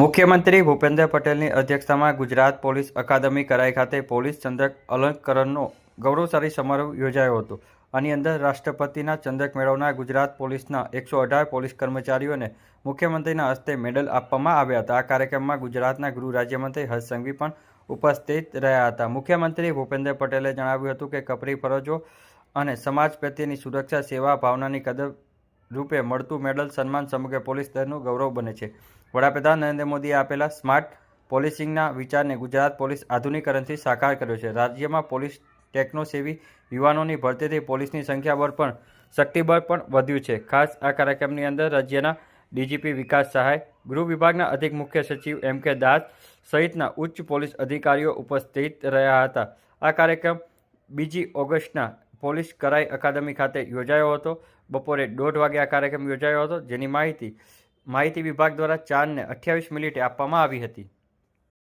મુખ્યમંત્રી ભૂપેન્દ્ર પટેલની અધ્યક્ષતામાં ગુજરાત પોલીસ અકાદમી કરાઈ ખાતે પોલીસ ચંદ્રક અલંકરણનો ગૌરવશાળી સમારોહ યોજાયો હતો. આની અંદર રાષ્ટ્રપતિના ચંદ્રક મેળવનાર ગુજરાત પોલીસના એકસો અઢાર પોલીસ કર્મચારીઓને મુખ્યમંત્રીના હસ્તે મેડલ આપવામાં આવ્યા હતા. આ કાર્યક્રમમાં ગુજરાતના ગૃહ રાજ્યમંત્રી હર્ષ સંઘવી પણ ઉપસ્થિત રહ્યા હતા. મુખ્યમંત્રી ભૂપેન્દ્ર પટેલે જણાવ્યું હતું કે કપરી ફરજો અને સમાજ પ્રત્યેની સુરક્ષા, સેવા, ભાવનાની કદર રૂપે મળતું મેડલ સન્માન સમગ્ર પોલીસ દળનું ગૌરવ બને છે. વડાપ્રધાન નરેન્દ્ર મોદીએ આપેલા સ્માર્ટ પોલીસિંગના વિચારને ગુજરાત પોલીસ આધુનિકરણથી સાકાર કર્યો છે. રાજ્યમાં પોલીસ ટેકનોસેવી યુવાનોની ભરતીથી પોલીસની સંખ્યાબળ પણ શક્તિબળ પણ વધ્યું છે. ખાસ આ કાર્યક્રમની અંદર રાજ્યના ડીજીપી વિકાસ સહાય, ગૃહ વિભાગના અધિક મુખ્ય સચિવ એમ કે દાસ સહિતના ઉચ્ચ પોલીસ અધિકારીઓ ઉપસ્થિત રહ્યા હતા. આ કાર્યક્રમ બીજી ઓગસ્ટના પોલીસ કરાઈ અકાદમી ખાતે યોજાયો હતો. બપોરે દોઢ વાગે આ કાર્યક્રમ યોજાયો હતો. જેની માહિતી માહિતી વિભાગ દ્વારા ચારને અઠ્યાવીસ મિનિટે આપવામાં આવી હતી.